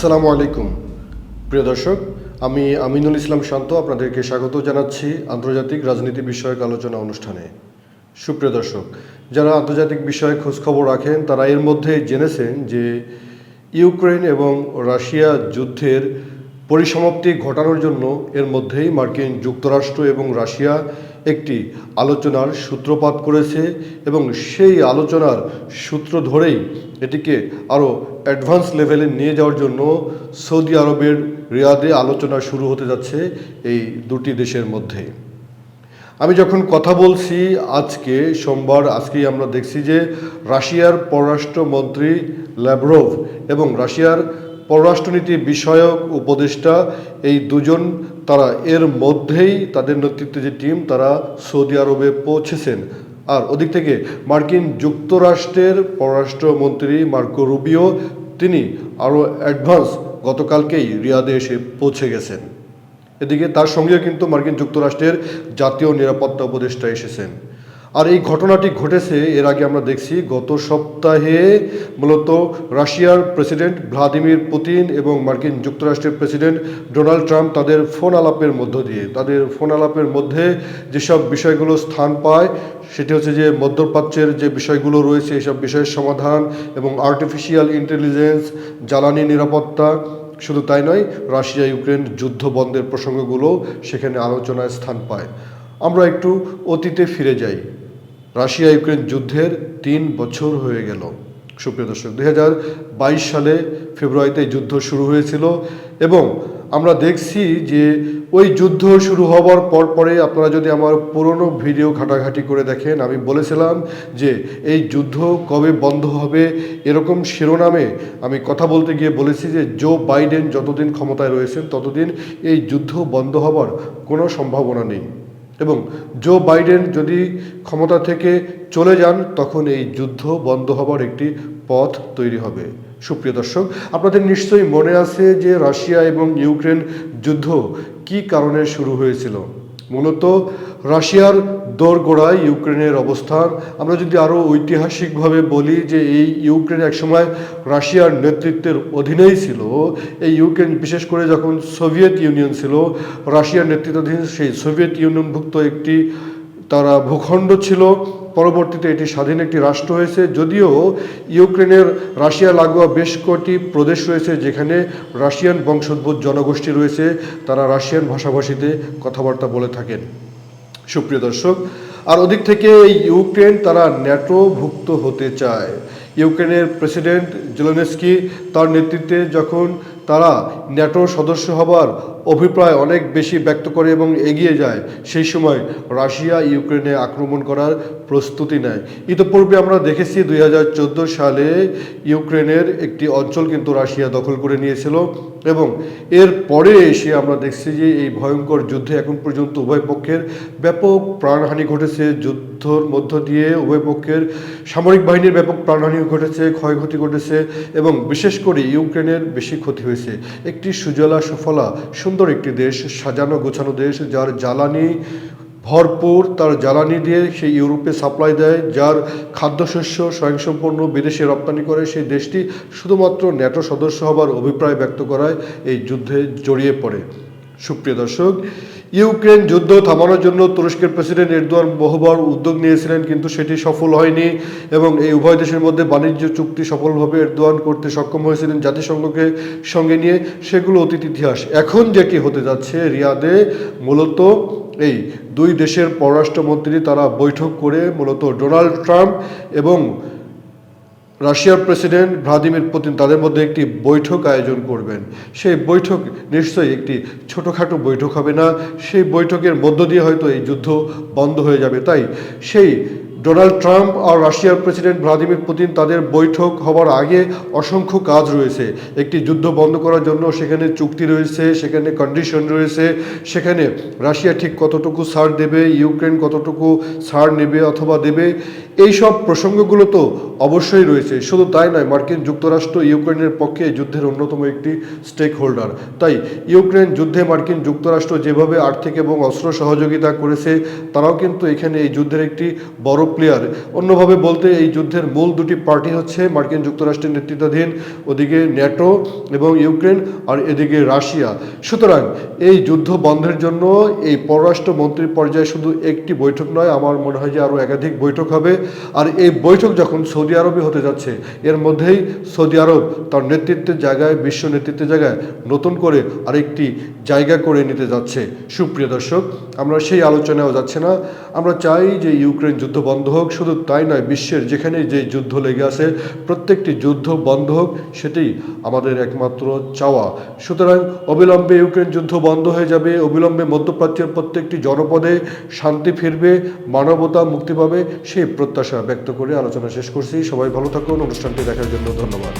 আসসালামু আলাইকুম। প্রিয় দর্শক, আমি আমিনুল ইসলাম শান্ত আপনাদেরকে স্বাগত জানাচ্ছি আন্তর্জাতিক রাজনীতি বিষয়ক আলোচনা অনুষ্ঠানে। সুপ্রিয় দর্শক, যারা আন্তর্জাতিক বিষয়ে খোঁজখবর রাখেন, তারা এর মধ্যে জেনেছেন যে ইউক্রেন এবং রাশিয়া যুদ্ধের পরিসমাপ্তি ঘটানোর জন্য এর মধ্যেই মার্কিন যুক্তরাষ্ট্র এবং রাশিয়া একটি আলোচনার সূত্রপাত করেছে এবং সেই আলোচনার সূত্র ধরেই এটিকে আরও অ্যাডভান্স লেভেলে নিয়ে যাওয়ার জন্য সৌদি আরবের রিয়াদে আলোচনা শুরু হতে যাচ্ছে এই দুটি দেশের মধ্যে। আমি যখন কথা বলছি আজকে সোমবার, আজকেই আমরা দেখছি যে রাশিয়ার পররাষ্ট্রমন্ত্রী ল্যাব্রোভ এবং রাশিয়ার পররাষ্ট্রনীতি বিষয়ক উপদেষ্টা এই দুজন তারা এর মধ্যেই তাদের নেতৃত্বে যে টিম, তারা সৌদি আরবে পৌঁছেছেন। আর ওদিক থেকে মার্কিন যুক্তরাষ্ট্রের পররাষ্ট্রমন্ত্রী মার্কো রুবিও, তিনি আরও অ্যাডভান্স গতকালকেই রিয়াদে এসে পৌঁছে গেছেন। এদিকে তার সঙ্গেও কিন্তু মার্কিন যুক্তরাষ্ট্রের জাতীয় নিরাপত্তা উপদেষ্টা এসেছেন। আর এই ঘটনাটি ঘটেছে, এর আগে আমরা দেখছি, গত সপ্তাহে মূলত রাশিয়ার প্রেসিডেন্ট ভ্লাদিমির পুতিন এবং মার্কিন যুক্তরাষ্ট্রের প্রেসিডেন্ট ডোনাল্ড ট্রাম্প তাদের ফোন আলাপের মধ্য দিয়ে, তাদের ফোন আলাপের মধ্যে যেসব বিষয়গুলো স্থান পায়, সেটি হচ্ছে যে মধ্যপ্রাচ্যের যে বিষয়গুলো রয়েছে এইসব বিষয়ের সমাধান এবং আর্টিফিশিয়াল ইন্টেলিজেন্স জ্বালানি নিরাপত্তা, শুধু তাই নয়, রাশিয়া ইউক্রেন যুদ্ধ বন্ধের প্রসঙ্গগুলো সেখানে আলোচনায় স্থান পায়। আমরা একটু অতীতে ফিরে যাই। রাশিয়া ইউক্রেন যুদ্ধের তিন বছর হয়ে গেল। সুপ্রিয় দর্শক দু হাজার বাইশ সালে ফেব্রুয়ারিতে যুদ্ধ শুরু হয়েছিল এবং আমরা দেখছি যে ওই যুদ্ধ শুরু হওয়ার পর পরে আপনারা যদি আমার পুরনো ভিডিও ঘাটাঘাটি করে দেখেন, আমি বলেছিলাম যে এই যুদ্ধ কবে বন্ধ হবে এরকম শিরোনামে আমি কথা বলতে গিয়ে বলেছি যে জো বাইডেন যতদিন ক্ষমতায় রয়েছেন, ততদিন এই যুদ্ধ বন্ধ হবার কোনো সম্ভাবনা নেই। এবং জো বাইডেন যদি ক্ষমতা থেকে চলে যান, তখন এই যুদ্ধ বন্ধ হবার একটি পথ তৈরি হবে। সুপ্রিয় দর্শক, আপনাদের নিশ্চয়ই মনে আছে যে রাশিয়া এবং ইউক্রেন যুদ্ধ কি কারণে শুরু হয়েছিল? মূলত রাশিয়ার দোরগোড়ায় ইউক্রেনের অবস্থান। আমরা যদি আরও ঐতিহাসিকভাবে বলি যে এই ইউক্রেন একসময় রাশিয়ার নেতৃত্বের অধীনেই ছিল, এই ইউক্রেন বিশেষ করে যখন সোভিয়েত ইউনিয়ন ছিল, রাশিয়ার নেতৃত্বাধীন সেই সোভিয়েত ইউনিয়নভুক্ত একটি তারা ভূখণ্ড ছিল। পরবর্তীতে এটি স্বাধীন একটি রাষ্ট্র হয়েছে। যদিও ইউক্রেনের রাশিয়া লাগোয়া বেশ কটি প্রদেশ রয়েছে যেখানে রাশিয়ান বংশোদ্ভূত জনগোষ্ঠী রয়েছে। তারা রাশিয়ান ভাষাভাষীতে কথাবার্তা বলে থাকেন। সুপ্রিয় দর্শক, আর ওদিক থেকে ইউক্রেন তারা ন্যাটোভুক্ত হতে চায়। ইউক্রেনের প্রেসিডেন্ট জেলোনেস্কি তার নেতৃত্বে যখন তারা ন্যাটোর সদস্য হবার অভিপ্রায় অনেক বেশি ব্যক্ত করে এবং এগিয়ে যায়। সেই সময় রাশিয়া ইউক্রেনে আক্রমণ করার প্রস্তুতি নেয়। ইতিপূর্বে আমরা দেখেছি দুই হাজার চোদ্দ সালে ইউক্রেনের একটি অঞ্চল কিন্তু রাশিয়া দখল করে নিয়েছিল। এবং এর পরে এসে আমরা দেখছি যে এই ভয়ঙ্কর যুদ্ধে এখন পর্যন্ত উভয় পক্ষের ব্যাপক প্রাণহানি ঘটেছে। যুদ্ধর মধ্য দিয়ে উভয় পক্ষের সামরিক বাহিনীর ব্যাপক প্রাণহানি ঘটেছে, ক্ষয়ক্ষতি ঘটেছে এবং বিশেষ করে ইউক্রেনের বেশি ক্ষতি হয়েছে। একটি সুজলা সুফলা, সুন্দর একটি দেশ, সাজানো গোছানো দেশ, যার জ্বালানি ভরপুর তার জ্বালানি দিয়ে সেই ইউরোপে সাপ্লাই দেয়, যার খাদ্যশস্য স্বয়ংসম্পন্ন বিদেশে রপ্তানি করে সেই দেশটি শুধুমাত্র ন্যাটো সদস্য হবার অভিপ্রায় ব্যক্ত করায় এই যুদ্ধে জড়িয়ে পড়ে। সুপ্রিয় দর্শক, ইউক্রেন যুদ্ধ থামানোর জন্য তুরস্কের প্রেসিডেন্ট এরদোয়ান বহুবার উদ্যোগ নিয়েছিলেন, কিন্তু সেটি সফল হয়নি এবং এই উভয় দেশের মধ্যে বাণিজ্য চুক্তি সফলভাবে এরদোয়ান করতে সক্ষম হয়েছিলেন জাতিসংঘকে সঙ্গে নিয়ে, সেগুলো অতীত ইতিহাস। এখন যেটি হতে যাচ্ছে রিয়াদে, মূলত এই দুই দেশের পররাষ্ট্রমন্ত্রী তারা বৈঠক করে মূলত ডোনাল্ড ট্রাম্প এবং রাশিয়ার প্রেসিডেন্ট ভ্লাদিমির পুতিন তাদের মধ্যে একটি বৈঠক আয়োজন করবেন। সেই বৈঠক নিশ্চয়ই একটি ছোটোখাটো বৈঠক হবে না। সেই বৈঠকের মধ্য দিয়ে হয়তো এই যুদ্ধ বন্ধ হয়ে যাবে। তাই সেই ডোনাল্ড ট্রাম্প আর রাশিয়ার প্রেসিডেন্ট ভ্লাদিমির পুতিন তাদের বৈঠক হবার আগে অসংখ্য কাজ রয়েছে। একটি যুদ্ধ বন্ধ করার জন্য সেখানে চুক্তি রয়েছে, সেখানে কন্ডিশন রয়েছে, সেখানে রাশিয়া ঠিক কতটুকু ছাড় দেবে, ইউক্রেন কতটুকু ছাড় নেবে অথবা দেবে এই সব প্রসঙ্গগুলো তো অবশ্যই রয়েছে। শুধু তাই নয়, মার্কিন যুক্তরাষ্ট্র ইউক্রেনের পক্ষে যুদ্ধের অন্যতম একটি স্টেক হোল্ডার তাই ইউক্রেন যুদ্ধে মার্কিন যুক্তরাষ্ট্র যেভাবে আর্থিক এবং অস্ত্র সহযোগিতা করেছে, তারাও কিন্তু এখানে এই যুদ্ধের একটি বড় প্লেয়ার অন্যভাবে বলতে, এই যুদ্ধের মূল দুটি পার্টি হচ্ছে মার্কিন যুক্তরাষ্ট্রের নেতৃত্বাধীন, ওদিকে ন্যাটো এবং ইউক্রেন, আর এদিকে রাশিয়া। সুতরাং এই যুদ্ধ বন্ধের জন্য এই পররাষ্ট্র মন্ত্রী পর্যায়ে শুধু একটি বৈঠক নয়, আমার মনে হয় যে আরও একাধিক বৈঠক হবে। আর এই বৈঠক যখন সৌদি আরবে হতে যাচ্ছে, এর মধ্যেই সৌদি আরব তার নেতৃত্বের জায়গায়, বিশ্ব নেতৃত্বের জায়গায় নতুন করে আরেকটি জায়গা করে নিতে যাচ্ছে। সুপ্রিয় দর্শক, আমরা সেই আলোচনাও যাচ্ছে না। আমরা চাই যে ইউক্রেন যুদ্ধ বন্ধ হোক, শুধু তাই নয়, বিশ্বের যেখানে যে যুদ্ধ লেগে আছে, প্রত্যেকটি যুদ্ধ বন্ধ হোক, সেটি আমাদের একমাত্র চাওয়া। সুতরাং অবিলম্বে ইউক্রেন যুদ্ধ বন্ধ হয়ে যাবে, অবিলম্বে মধ্যপ্রাচ্যের প্রত্যেকটি জনপদে শান্তি ফিরবে, মানবতা মুক্তি পাবে, সেই প্রত্যাশা ব্যক্ত করে আলোচনা শেষ করছি। সবাই ভালো থাকুন। অনুষ্ঠানটি দেখার জন্য ধন্যবাদ।